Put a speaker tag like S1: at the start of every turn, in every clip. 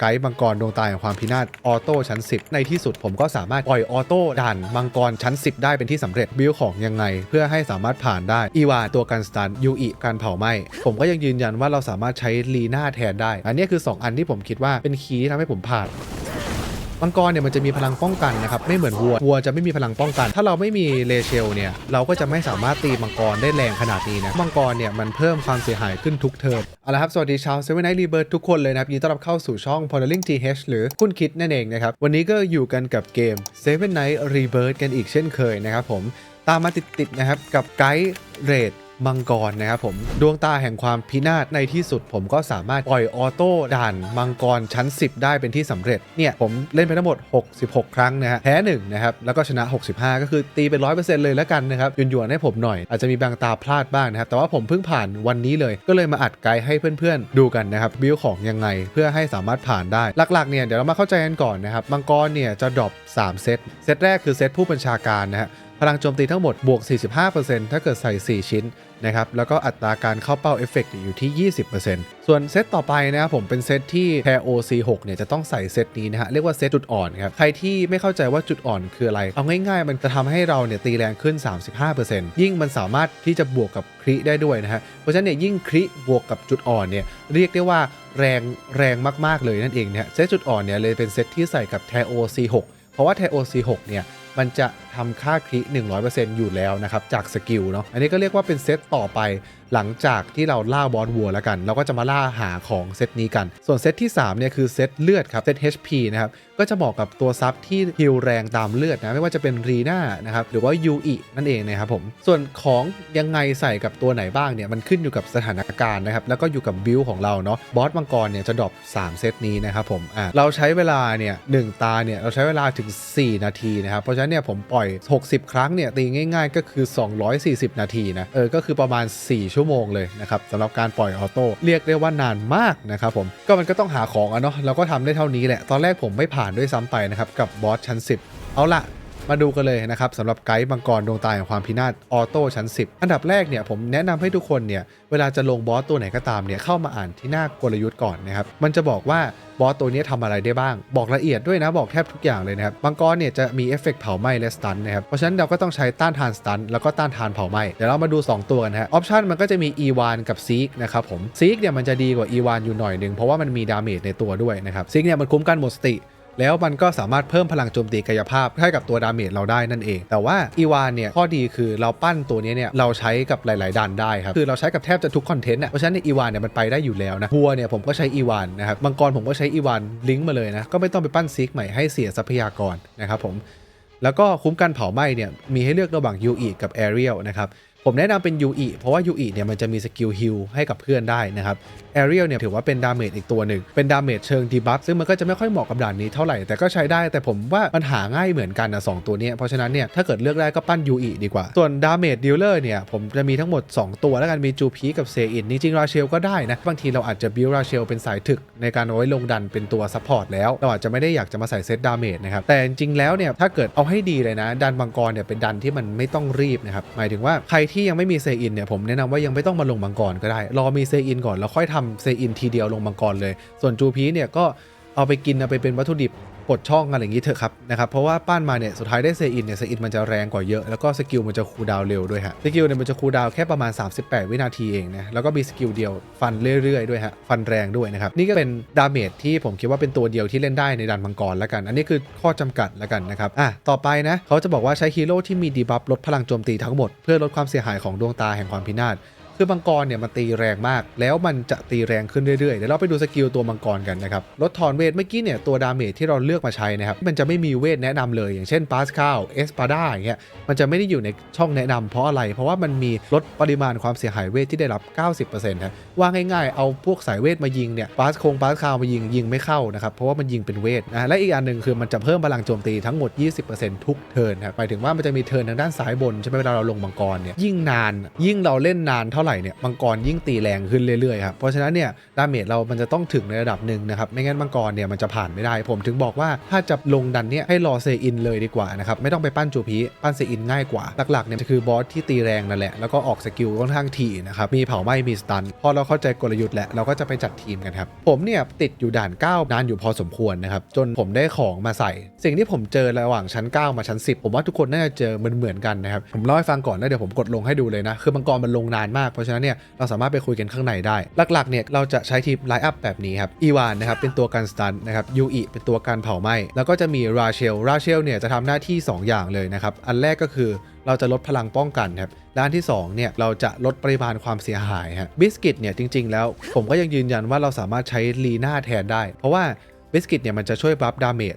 S1: ไกด์มังกรดวงตาแห่งความพินาศออโต้ชั้น 10 ในที่สุดผมก็สามารถปล่อยออโต้ด่านมังกรชั้น 10 ได้เป็นที่สำเร็จบิลของยังไง เพื่อให้สามารถผ่านได้อีวาตัวกันสตันยูอิการเผาไหม้ผมก็ยังยืนยันว่าเราสามารถใช้ลีน่าแทนได้ อันนี้คือ 2 อันที่ผมคิดว่าเป็นคีย์ที่ทำให้ผมผ่าน มังกรเนี่ยมันจะมีพลังป้องกันนะครับไม่เหมือนวัววัวจะไม่มีพลังป้องกัน ถ้าเราไม่มีเลเชลเนี่ยเราก็จะไม่สามารถตีมังกรได้แรงขนาดนี้นะมังกรเนี่ยมันเพิ่มความเสียหายขึ้นทุกเทิร์นเอาละครับสวัสดีชาวเซเว่นไนท์รีเบิร์ทุกคนเลยนะครับยินดีต้อนรับเข้าสู่ช่อง p o l i n g TH หรือคุณคิดนั่นเองนะครับวันนี้ก็อยู่กันกับเกม Seven Night Rebirth กันอีกเช่นเคยนะครับผมตามมาติดๆนะครับกับไกด์เรด มังกรนะครับผมดวงตาแห่งความพินาศในที่สุด ผมก็สามารถปล่อยออโต้ด่านมังกรชั้น 10 ได้เป็นที่สำเร็จเนี่ยผมเล่นไปทั้งหมด 66 ครั้งนะฮะแพ้1นะครับแล้วก็ชนะ 65 ก็คือตีเป็น 100%เลยแล้วกันนะครับหยวนๆให้ผมหน่อยอาจจะมีบางตาพลาดบ้างนะครับแต่ว่าผมเพิ่งผ่านวันนี้เลย ก็เลยมาอัดไกด์ให้เพื่อนๆ ดูกันนะครับบิวของยังไงเพื่อให้สามารถผ่านได้หลักๆเนี่ยเดี๋ยวเรามาเข้าใจกันก่อนนะครับมังกรเนี่ยจะดรอป3เซตเซตแรกคือเซตผู้บัญชาการนะฮะ พลังโจมตีทั้งหมดบวก 45%ถ้าเกิดใส่ 4 ชิ้นนะครับ แล้วก็อัตราการเข้าเป้าเอฟเฟกต์อยู่ที่ 20%ส่วนเซตต่อไปนะครับผมเป็นเซตที่แพร OC6 เนี่ยจะต้องใส่เซตนี้นะฮะ เรียกว่าเซตจุดอ่อนครับ ใครที่ไม่เข้าใจว่าจุดอ่อนคืออะไร เอาง่ายๆ มันจะทำให้เราเนี่ยตีแรงขึ้น 35%ยิ่งมันสามารถที่จะบวกกับคริได้ด้วยนะฮะ เพราะฉะนั้นเนี่ยยิ่งคริบวกกับจุดอ่อนเนี่ยเรียกได้ว่าแรงแรงมากๆเลยนั่นเองนะฮะเซตจุดอ่อนเนี่ยเลยเป็นเซตที่ใส่กับแทโอ C6 เพราะว่าแทโอ C6 เนี่ยมันจะ ทำค่าคริ100%อยู่แล้วนะครับจากสกิลเนาะอันนี้ก็เรียกว่าเป็นเซตต่อไปหลังจากที่เราล่าบอสวัวแล้วกัน เราก็จะมาล่าหาของเซตนี้กัน ส่วนเซตที่3เนี่ยคือเซตเลือดครับเซต HP นะครับก็จะเหมาะกับตัวซับที่ฮิลแรงตามเลือดนะไม่ว่าจะเป็นรีน่านะครับหรือว่ายูอินั่นเองนะครับผมส่วนของยังไงใส่กับตัวไหนบ้างเนี่ยมันขึ้นอยู่กับสถานการณ์นะครับแล้วก็อยู่กับบิลของเราเนาะบอสมังกรเนี่ยจะดรอป3เซตนี้นะครับผมอ่าเราใช้เวลาเนี่ยหนึ่งตาเนี่ยเราใช้เวลาถึง 4 นาทีนะครับเพราะฉะนั้นเนี่ยผมปล่อย60 ครั้งเนี่ยตีง่ายๆ ก็คือ 240 นาทีนะเออก็คือประมาณ 4 ชั่วโมงเลยนะครับสำหรับการปล่อยออโต้เรียกได้ว่านานมากนะครับผมก็มันก็ต้องหาของอะเนาะเราก็ทำได้เท่านี้แหละ ตอนแรกผมไม่ผ่านด้วยซ้ำไปนะครับกับบอสชั้น 10 เอาละ มาดูกันเลยนะครับสำหรับไกด์มังกรดวงตาแห่งความพินาศออโต้ชั้น 10 อันดับแรกเนี่ยผมแนะนำให้ทุกคนเนี่ยเวลาจะลงบอสตัวไหนก็ตามเนี่ยเข้ามาอ่านที่หน้ากลยุทธ์ก่อนนะครับมันจะบอกว่าบอสตัวนี้ทำอะไรได้บ้าง บอกละเอียดด้วยนะบอกแทบทุกอย่างเลยนะครับมังกรเนี่ยจะมีเอฟเฟกต์เผาไหม้และสตันนะครับเพราะฉะนั้นเราก็ต้องใช้ต้านทานสตันแล้วก็ต้านทานเผาไหม้เดี๋ยวเรามาดู 2 ตัวกันฮะออปชันมันก็จะมีอีวานกับซีกนะครับผมซีกเนี่ยมันจะดีกว่าอีวานอยู่หน่อยหนึงเพราะว่ามันมีดาเมจในตัวด้วยนะครับซีกเนี่ยมันคุ้มกันหมดสติ แล้วมันก็สามารถเพิ่มพลังโจมตีกายภาพให้กับตัวดาเมจเราได้นั่นเอง แต่ว่าอีวานเนี่ยข้อดีคือเราปั้นตัวนี้เนี่ยเราใช้กับหลาย ๆ ดันได้ครับคือเราใช้กับแทบจะทุกคอนเทนต์อะเพราะฉะนั้นอีวานเนี่ยมันไปได้อยู่แล้วนะฮัวเนี่ยผมก็ใช้อีวานนะครับมังกรผมก็ใช้อีวานลิงก์มาเลยนะก็ไม่ต้องไปปั้นซิกใหม่ให้เสียทรัพยากรนะครับผมแล้วก็คุ้มกันเผาไหม้เนี่ยมีให้เลือกระหว่างยูอิกับแอเรียลนะครับ ผมแนะนำเป็นยูอิเพราะว่ายูอิเนี่ยมันจะมีสกิลฮิลให้กับเพื่อนได้นะครับแอเรียลเนี่ยถือว่าเป็นดาเมจอีกตัวหนึ่ง เป็นดาเมจเชิงดีบัฟซึ่งมันก็จะไม่ค่อยเหมาะกับด่านนี้เท่าไหร่ แต่ก็ใช้ได้แต่ผมว่ามันหาง่ายเหมือนกันนะสองตัวนี้ เพราะฉะนั้นเนี่ยถ้าเกิดเลือกได้ก็ปั้นยูอิดีกว่า ส่วนดาเมจดีลเลอร์เนี่ยผมจะมีทั้งหมด 2 ตัวแล้วกันมีจูพีกับเซอินจริงๆราเชลก็ได้นะ บางทีเราอาจจะบิวราเชลเป็นสายถึกในการไว้ลงดันเป็นตัวซัพพอร์ตแล้วเราอาจจะไม่ได้อยากจะมาใส่เซตดาเมจนะครับแต่จริงๆแล้วเนี่ยถ้าเกิดเอาให้ดีเลยนะดันมังกรเนี่ยเป็นดันที่มันไม่ต้องรีบนะครับหมายถึงว่าใครที่ที่ยังไม่มีเซอินเนี่ยผมแนะนำว่ายังไม่ต้องมาลงมังกรก็ได้ รอมีเซอินก่อนแล้วค่อยทำเซอินทีเดียวลงมังกรเลย ส่วนจูพีเนี่ยก็เอาไปกินเอาไปเป็นวัตถุดิบ ปลดช่องอะไรอย่างนี้เถอะครับนะครับเพราะว่าปั้นมาเนี่ยสุดท้ายได้เซอินเนี่ยเซอินมันจะแรงกว่าเยอะแล้วก็สกิลมันจะคูลดาวเร็วด้วยฮะสกิลเนี่ยมันจะคูลดาวแค่ประมาณ 38 วินาทีเองนะแล้วก็มีสกิลเดียวฟันเรื่อยๆด้วยฮะฟันแรงด้วยนะครับนี่ก็เป็นดาเมจที่ผมคิดว่าเป็นตัวเดียวที่เล่นได้ในดันมังกรแล้วกัน อันนี้คือข้อจำกัดแล้วกันนะครับอะต่อไปนะเขาจะบอกว่าใช้ฮีโร่ที่มีดีบัฟลดพลังโจมตีทั้งหมดเพื่อลดความเสียหายของดวงตาแห่งความพินาศ คือมังกรเนี่ยมันตีแรงมาก แล้วมันจะตีแรงขึ้นเรื่อยๆ เดี๋ยวเราไปดูสกิลตัวมังกรกันนะครับ ลดทอนเวทเมื่อกี้เนี่ยตัวดาเมจที่เราเลือกมาใช้นะครับ มันจะไม่มีเวทแนะนำเลย อย่างเช่นปาสคาลเอสปาดาอย่างเงี้ย มันจะไม่ได้อยู่ในช่องแนะนำเพราะอะไร เพราะว่ามันมีลดปริมาณความเสียหายเวทที่ได้รับ 90%นะว่าง่ายๆ เอาพวกสายเวทมายิงเนี่ยปาสคงปาสคาลมายิงยิงไม่เข้านะครับ เพราะว่ามันยิงเป็นเวทนะ และอีกอันหนึ่งคือมันจะเพิ่มพลังโจมตีทั้งหมด 20%ทุกเทิร์นครับหมายถึงว่ามันจะมีเทิร์นทางด้านซ้ายบนใช่ไหมเวลาเราลงมังกรเนี่ยยิ่งนาน ยิ่งเราเล่นนานเท่าไหร่เนี่ยมังกรยิ่งตีแรงขึ้นเรื่อยๆครับเพราะฉะนั้นเนี่ยดาเมจเรามันจะต้องถึงในระดับหนึ่งนะครับไม่งั้นมังกรเนี่ยมันจะผ่านไม่ได้ ผมถึงบอกว่าถ้าจะลงดันเนี่ยให้รอเซอินเลยดีกว่านะครับไม่ต้องไปปั้นจูพีปั้นเซอินง่ายกว่าหลักๆเนี่ยจะคือบอสที่ตีแรงนั่นแหละแล้วก็ออกสกิลค่อนข้างถี่นะครับมีเผาไหม้มีสตันพอเราเข้าใจกลยุทธ์แล้วเราก็จะไปจัดทีมกันครับผมเนี่ยติดอยู่ด่าน 9 นานอยู่พอสมควรนะครับจนผมได้ของมาใส่ สิ่งที่ผมเจอระหว่างชั้น 9 มาชั้น 10 ผมว่าทุกคนน่าจะเจอเหมือนๆกันนะครับผมเล่าให้ฟังก่อนแล้วเดี๋ยวผมกดลงให้ดูเลยนะคือมังกรมันลงนานมากเพราะฉะนั้นเนี่ยเราสามารถไปคุยกันข้างในได้ หลักๆเนี่ยเราจะใช้ทีมไลน์อัพแบบนี้ครับอีวานนะครับเป็นตัวกันสตันนะครับยูอิเป็นตัวการเผาไหม้แล้วก็จะมีราเชลราเชลเนี่ยจะทำหน้าที่ 2 อย่างเลยนะครับอันแรกก็คือเราจะลดพลังป้องกันครับ ด้านที่2เนี่ยเราจะลดปริมาณความเสียหายฮะบิสกิตเนี่ยจริง ๆ แล้วผมก็ยังยืนยันว่าเราสามารถใช้ลีน่าแทนได้ เพราะว่าบิสกิตเนี่ยมันจะช่วยบัฟดาเมจ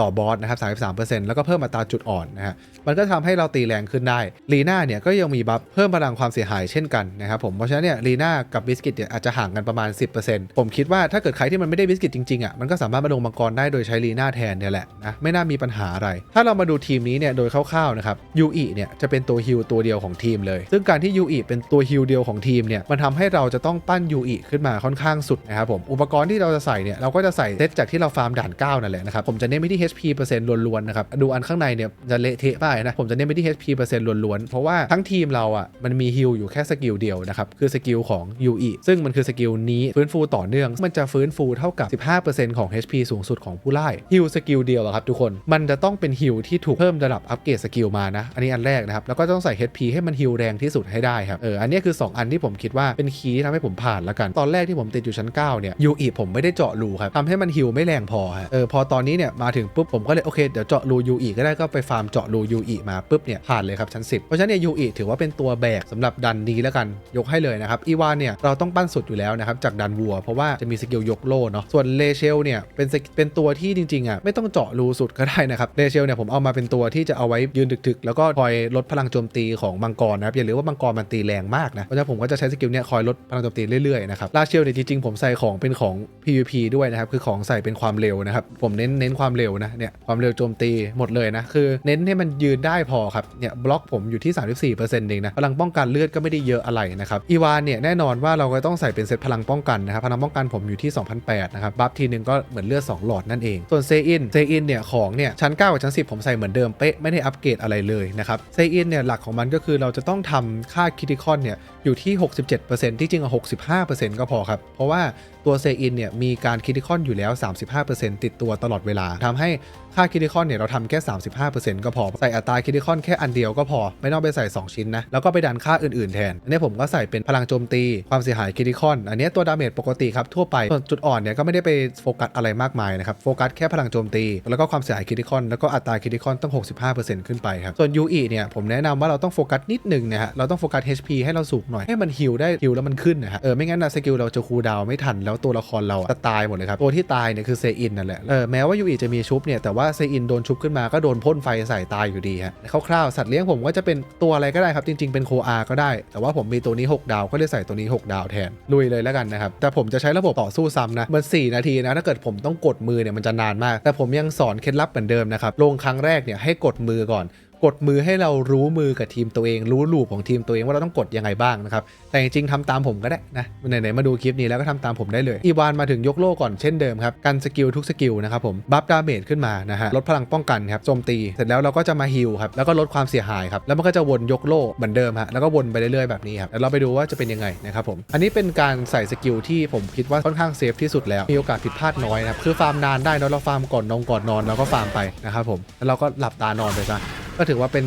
S1: ต่อบอสนะครับ33%แล้วก็เพิ่มอัตราจุดอ่อนนะฮะ มันก็ทำให้เราตีแรงขึ้นได้ลีน่าเนี่ยก็ยังมีบัฟเพิ่มพลังความเสียหายเช่นกันนะครับผม เพราะฉะนั้นเนี่ยลีน่ากับบิสกิตเนี่ยอาจจะห่างกันประมาณ 10%ผมคิดว่าถ้าเกิดใครที่มันไม่ได้บิสกิตจริงๆอะ มันก็สามารถมาลงมังกรได้โดยใช้ลีน่าแทนเนี่ยแหละนะ ไม่น่ามีปัญหาอะไร ถ้าเรามาดูทีมนี้เนี่ยโดยคร่าวๆนะครับยูอิเนี่ยจะเป็นตัวฮิลตัวเดียวของทีมเลย ซึ่งการที่ยูอิเป็นตัวฮิลเดียวของทีมเนี่ย มันทำให้เราจะต้องปั้นยูอิขึ้นมาค่อนข้างสุดนะครับผม อุปกรณ์ที่เราจะใส่เนี่ยเราก็จะใส่เซตจากที่เราฟาร์มด่าน9นั่นแหละนะครับผมจะเน้นไปที่ HP เปอร์เซ็นต์ล้วนๆนะครับดูอันข้างในเนี่ยจะเละเทะไปนะผมจะเน้นไปที่ HP เปอร์เซ็นต์ล้วนๆเพราะว่าทั้งทีมเราอะมันมีฮิลอยู่แค่สกิลเดียวนะครับคือสกิลของยูอิซึ่งมันคือสกิลนี้ฟื้นฟูต่อเนื่องมันจะฟื้นฟูเท่ากับ 15%ของ HP สูงสุดของผู้ไล่ฮิลสกิลเดียวอครับทุกคนมันจะต้องเป็นฮิลที่ถูกเพิ่มระดับอัปเกรดสกิลมานะอันนี้อันแรกนะครับแล้วก็ต้องใส่ HP ให้มันฮิลแรงที่สุดให้ได้ครับเอออันนี้คือ 2 อันที่ผมคิดว่าเป็นคีย์ที่ทำให้ผมผ่านแล้วกัน ตอนแรกที่ผมติดอยู่ชั้น9เนี่ยยูอิผมไม่ได้เจาะรูครับทำให้มันฮิลไม่แรงพอฮะเออพอตอนนี้เนี่ยมาถึงปุ๊บผมก็เลยโอเคเดี๋ยวเจาะรูยูอิก็ได้ก็ไปฟาร์มเจาะรูยูอิมาปุ๊บเนี่ยผ่านเลยครับชั้น 10 เพราะฉะนั้นเนี่ยยูอิถือว่าเป็นตัวแบกสำหรับดันนี้แล้วกันยกให้เลยนะครับอีวานเนี่ยเราต้องปั้นสุดอยู่แล้วนะครับจากดันวัว เพราะว่าจะมีสกิลยกโล่เนาะส่วนเลเชลเนี่ยเป็นเป็นตัวที่จริงๆอะไม่ต้องเจาะรูสุดก็ได้นะครับเลเชลเนี่ยผมเอามาเป็นตัวที่จะเอาไว้ยืนถึกๆ แล้วก็คอยลดพลังโจมตีของมังกรนะครับอย่าลืมว่ามังกรมันตีแรงมากนะเพราะฉะนั้นผมก็จะใช้สกิลเนี่ยคอยลดพลังโจมตีเรื่อยๆนะครับลาเชลเนี่ยจริงๆผมใส่ของเป็นของ PVP ด้วยนะครับคือของใส่เป็นความเร็วนะครับผมเน้นเน้นความความเร็วนะเนี่ยความเร็วโจมตีหมดเลยนะคือเน้นให้มันยืนได้พอครับเนี่ยบล็อกผมอยู่ที่ 34%เองนะพลังป้องกันเลือดก็ไม่ได้เยอะอะไรนะครับอีวานเนี่ยแน่นอนว่าเราก็ต้องใส่เป็นเซตพลังป้องกันนะครับพลังป้องกันผมอยู่ที่ 2008นะครับบัฟทีนึงก็เหมือนเลือด2หลอดนั่นเองส่วนเซอินเซอินเนี่ยของเนี่ยชั้น 9 กับชั้น 10 ผมใส่เหมือนเดิมเป๊ะไม่ได้อัปเกรดอะไรเลยนะครับเซอินเนี่ยหลักของมันก็คือเราจะต้องทำค่าคิติคอนเนี่ยอยู่ที่ 67%ที่จริงอะ65%ก็พอครับเพราะว่าตัวเซอินเนี่ยมีการคิติคอนอยู่แล้ว 35%ติดตัวตลอดเวลาทำให้ค่าคิติคอนเนี่ยเราทำแค่ 35%ก็พอ ใส่อัตราคิติคอนแค่อันเดียวก็พอ ไม่ต้องไปใส่ 2 ชิ้นนะ แล้วก็ไปดันค่าอื่นๆแทน อันนี้ผมก็ใส่เป็นพลังโจมตี ความเสียหายคิติคอน อันนี้ตัวดาเมจปกติครับ ทั่วไป ส่วนจุดอ่อนเนี่ยก็ไม่ได้ไปโฟกัสอะไรมากมายนะครับ โฟกัสแค่พลังโจมตี แล้วก็ความเสียหายคิติคอน แล้วก็อัตราคิติคอนต้อง 65%ขึ้นไปครับ ส่วน UE เนี่ยผมแนะนำว่าเราต้องโฟกัสนิดหนึงนะฮะ เราต้องโฟกัส HP ให้เราสูงหน่อย ให้มันฮิลได้ฮิลแล้วมันขึ้นนะฮะ เออไม่งั้นนะสกิลเราจะคูลดาวไม่ทันแล้วตัวละครเราจะตายหมดเลยครับตัวที่ตายเนี่ยคือเซอินนั่นแหละเออแม้ว่า UE จะมีชุบเนี่ยแต่ว่าเซอินโดนชุบขึ้นมาก็โดนพ่นไฟใส่ตายอยู่ดีฮะคร่าวๆสัตว์เลี้ยงผมก็จะเป็นตัวอะไรก็ได้ครับจริง ๆ เป็นโคอาก็ได้ แต่ว่าผมมีตัวนี้ 6 ดาวก็เลยใส่ตัวนี้ 6 ดาวแทนลุยเลยแล้วกันนะครับแต่ผมจะใช้ระบบต่อสู้ซ้ำนะมัน4นาทีนะถ้าเกิดผมต้องกดมือเนี่ยมันจะนานมาก แต่ผมยังสอนเคล็ดลับเหมือนเดิมนะครับลงครั้งแรกเนี่ยให้กดมือก่อน กดมือให้เรารู้มือกับทีมตัวเอง รู้ลูปของทีมตัวเองว่าเราต้องกดยังไงบ้างนะครับ แต่จริงๆทำตามผมก็ได้นะไหนๆมาดูคลิปนี้แล้วก็ทำตามผมได้เลย อีวานมาถึงยกโล่ก่อนเช่นเดิมครับ กันสกิลทุกสกิลนะครับผมบัฟดาเมจขึ้นมานะฮะลดพลังป้องกันครับโจมตี เสร็จแล้วเราก็จะมาฮิลครับแล้วก็ลดความเสียหายครับแล้วมันก็จะวนยกโล่เหมือนเดิมฮะแล้วก็วนไปเรื่อยๆแบบนี้ครับแล้วเราไปดูว่าจะเป็นยังไงนะครับผมอันนี้เป็นการใส่สกิลที่ผมคิดว่าค่อนข้างเซฟที่สุดแล้วมีโอกาสผิดพลาดน้อยนะครับคือฟาร์มนานได้เนอะเราฟาร์มก่อนนอนก่อนนอนเราก็ฟาร์มไปนะครับผมแล้วเราก็หลับตานอนไปซะ ก็ถือว่าเป็น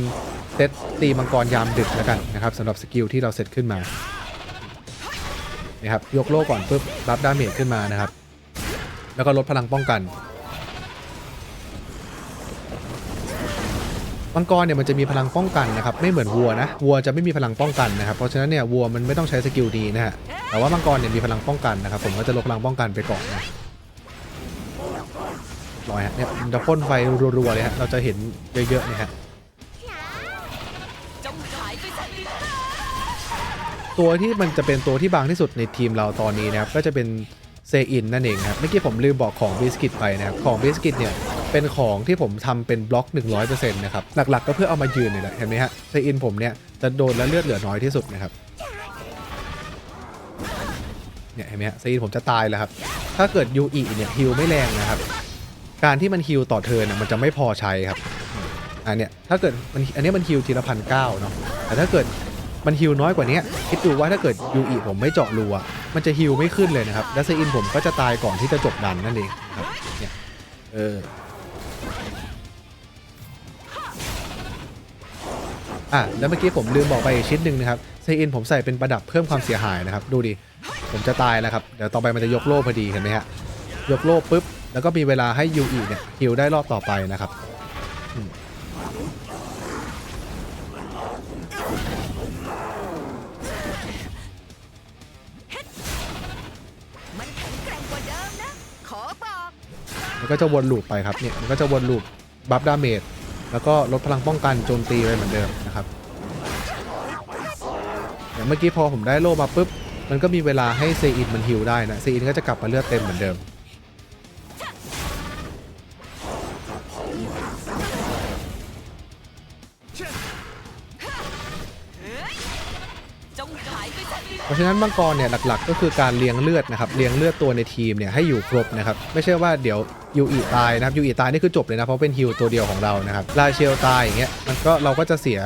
S1: เซตตีมังกรยามดึกแล้วกันนะครับสำหรับสกิลที่เราเซตขึ้นมานะครับยกโล่ก่อนปุ๊บรับดาเมจขึ้นมานะครับ แล้วก็ลดพลังป้องกันมังกรเนี่ยมันจะมีพลังป้องกันนะครับไม่เหมือนวัวนะวัวจะไม่มีพลังป้องกันนะครับเพราะฉะนั้นเนี่ยวัวมันไม่ต้องใช้สกิลดีนะฮะแต่ว่ามังกรเนี่ยมีพลังป้องกันนะครับผมก็จะลดพลังป้องกันไปก่อนนะลอยฮะเนี่ยมันจะพ่นไฟรัวๆเลยฮะเราจะเห็นเยอะๆเนี่ยฮะ ตัวที่มันจะเป็นตัวที่บางที่สุดในทีมเราตอนนี้นะครับก็จะเป็นเซอินนั่นเองครับเมื่อกี้ผมลืมบอกของบิสกิตไปนะครับของบิสกิตเนี่ยเป็นของที่ผมทำเป็นบล็อก 100%นะครับหลักๆ ก็เพื่อเอามายืนนี่แหละเห็นไหมฮะเซอินผมเนี่ยจะโดนและเลือดเหลือน้อยที่สุดนะครับเนี่ยเห็นไหมฮะเซีนผมจะตายแล้วครับถ้าเกิดยูอีเนี่ยฮิลไม่แรงนะครับการที่มันฮิลต่อเทิร์นน่ะมันจะไม่พอใช้ครับอันเนี้ยถ้าเกิดมันอันนี้มันฮิลทีละพันเก้าเนาะแต่ถ้าเกิด มันฮิลน้อยกว่านี้คิดดูว่าถ้าเกิดยูอีผมไม่เจาะรูอะมันจะฮิลไม่ขึ้นเลยนะครับแล้วซีอินผมก็จะตายก่อนที่จะจบดันนั่นเองครับเนี่ยเอออะแล้วเมื่อกี้ผมลืมบอกไปอีกชิ้นหนึ่งนะครับเซอินผมใส่เป็นประดับเพิ่มความเสียหายนะครับ ดูดิผมจะตายแล้วครับเดี๋ยวต่อไปมันจะยกโล่พอดีเห็นไหมฮะยกโล่ปุ๊บแล้วก็มีเวลาให้ยูอีเนี่ยฮิลได้รอบต่อไปนะครับ มั
S2: นก็
S1: จะวนลูปไปครับเนี่ยมันก็จะวนลูปบัฟดาเมจแล้วก็ลดพลังป้องกันโจมตีไปเหมือนเดิมนะครับอย่างเมื่อกี้พอผมได้โล่มาปุ๊บมันก็มีเวลาให้เซอินมันฮิลได้นะเซอินก็จะกลับมาเลือดเต็มเหมือนเดิมเพราะฉะนั้นมังกรเนี่ยหลักๆ ก็คือการเลี้ยงเลือดนะครับเลี้ยงเลือดตัวในทีมเนี่ยให้อยู่ครบนะครับไม่ใช่ว่าเดี๋ยว ยูอีตายนะครับยูอีตายนี่คือจบเลยนะเพราะเป็นฮิลตัวเดียวของเรานะครับลาเชลตายอย่างเงี้ยมันก็เราก็จะเสีย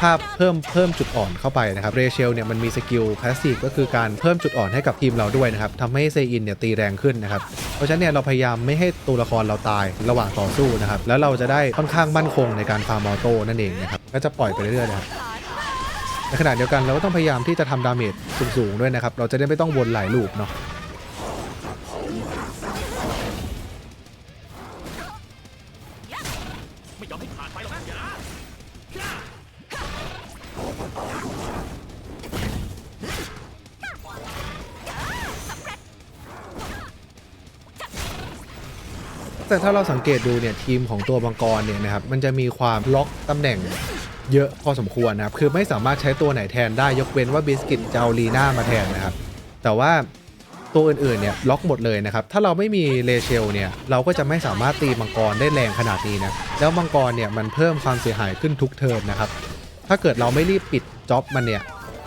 S1: ภาพเพิ่มเพิ่มจุดอ่อนเข้าไปนะครับเรเชลเนี่ยมันมีสกิลพาสซีฟก็คือการเพิ่มจุดอ่อนให้กับทีมเราด้วยนะครับทำให้เซอินเนี่ยตีแรงขึ้นนะครับเพราะฉะนั้นเนี่ยเราพยายามไม่ให้ตัวละครเราตายระหว่างต่อสู้นะครับแล้วเราจะได้ค่อนข้างมั่นคงในการฟาร์มออโต้นั่นเองนะครับก็จะปล่อยไปเรื่อยๆนะครับในขณะเดียวกันเราก็ต้องพยายามที่จะทำดาเมจสูงๆด้วยนะครับเราจะได้ไม่ต้องวนหลายลูปเนาะ แต่ถ้าเราสังเกตดูเนี่ยทีมของตัวมังกรเนี่ยนะครับมันจะมีความล็อกตำแหน่งเยอะพอสมควรนะครับ คือไม่สามารถใช้ตัวไหนแทนได้ยกเว้นว่าบิสกิตจะเอาลีน่ามาแทนนะครับ แต่ว่าตัวอื่นๆเนี่ยล็อกหมดเลยนะครับ ถ้าเราไม่มีเลเชลเนี่ยเราก็จะไม่สามารถตีมังกรได้แรงขนาดนี้นะ แล้วมังกรเนี่ยมันเพิ่มความเสียหายขึ้นทุกเทิร์นนะครับ ถ้าเกิดเราไม่รีบปิดจ็อบมันเนี่ย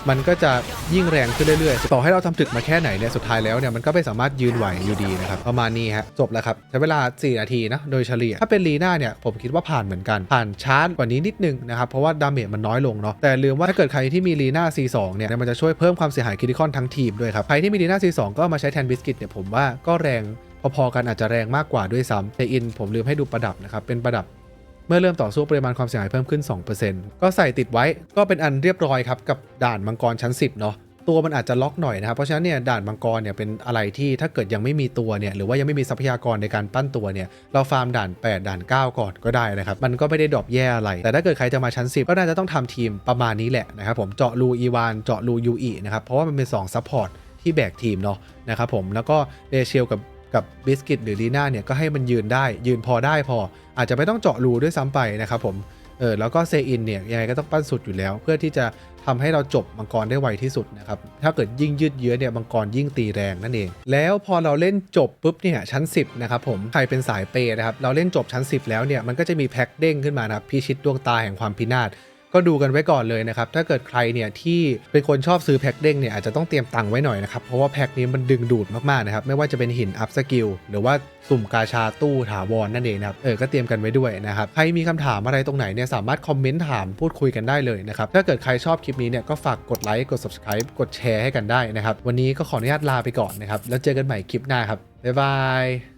S1: มันก็จะยิ่งแรงขึ้นเรื่อยๆ ต่อให้เราทำถึกมาแค่ไหนเนี่ยสุดท้ายแล้วเนี่ยมันก็ไม่สามารถยืนไหวอยู่ดีนะครับประมาณนี้ฮะจบแล้วครับใช้เวลา 4 นาทีนะโดยเฉลี่ยถ้าเป็นลีน่าเนี่ยผมคิดว่าผ่านเหมือนกัน ผ่านช้ากว่านี้นิดนึงนะครับเพราะว่าดาเมจมันน้อยลงเนาะแต่ลืมว่าถ้าเกิดใครที่มีลีน่า C2 เนี่ยมันจะช่วยเพิ่มความเสียหายคริติคอนทั้งทีมด้วยครับใครที่มีลีน่า C2 ก็มาใช้แทนบิสกิตเนี่ยผมว่าก็แรงพอๆกันอาจจะแรงมากกว่าด้วยซ้ำแต่อินผมลืมให้ดูประดับนะครับเป็นประดับ เมื่อเริ่มต่อสู้ปริมาณความเสียหายเพิ่มขึ้น 2%ก็ใส่ติดไว้ก็เป็นอันเรียบร้อยครับกับด่านมังกรชั้น 10 เนาะตัวมันอาจจะล็อกหน่อยนะครับ เพราะฉะนั้นเนี่ยด่านมังกรเนี่ยเป็นอะไรที่ถ้าเกิดยังไม่มีตัวเนี่ยหรือว่ายังไม่มีทรัพยากรในการปั้นตัวเนี่ยเราฟาร์มด่าน 8 ด่าน 9 ก่อนก็ได้นะครับ มันก็ไม่ได้ดรอปแย่อะไร แต่ถ้าเกิดใครจะมาชั้น 10 ก็น่าจะต้องทำทีมประมาณนี้แหละนะครับผมเจาะรูอีวานเจาะรูยูอีนะครับเพราะว่ามันเป็น2ซัพพอร์ตที่แบกทีมเนาะนะครับผมแล้วก็เดเชลกับกับบิสกิตหรือลีน่าเนี่ยก็ให้มันยืนได้ยืนพอได้พอ อาจจะไม่ต้องเจาะรูด้วยซ้ำไปนะครับผมเออแล้วก็เซอินเนี่ยยังไงก็ต้องปั้นสุดอยู่แล้ว เพื่อที่จะทำให้เราจบมังกรได้ไวที่สุดนะครับถ้าเกิดยิ่งยืดเยื้อเนี่ยมังกรยิ่งตีแรงนั่นเอง แล้วพอเราเล่นจบปุ๊บเนี่ยชั้น 10นะครับผมใครเป็นสายเปย์นะครับเราเล่นจบชั้น 10 แล้วเนี่ยมันก็จะมีแพ็คเด้งขึ้นมานะครับพิชิตดวงตาแห่งความพินาศ ก็ดูกันไว้ก่อนเลยนะครับ ถ้าเกิดใครเนี่ยที่เป็นคนชอบซื้อแพ็คเด้งเนี่ยอาจจะต้องเตรียมตังค์ไว้หน่อยนะครับ เพราะว่าแพ็คนี้มันดึงดูดมากๆนะครับ ไม่ว่าจะเป็นหินอัพสกิลหรือว่าสุ่มกาชาตู้ถาวรนั่นเองนะครับ เออ ก็เตรียมกันไว้ด้วยนะครับ ใครมีคำถามอะไรตรงไหนเนี่ยสามารถคอมเมนต์ถามพูดคุยกันได้เลยนะครับ ถ้าเกิดใครชอบคลิปนี้เนี่ยก็ฝากกดไลค์ กด subscribe กดแชร์ให้กันได้นะครับ วันนี้ก็ขออนุญาตลาไปก่อนนะครับ แล้วเจอกันใหม่คลิปหน้าครับ บ๊ายบาย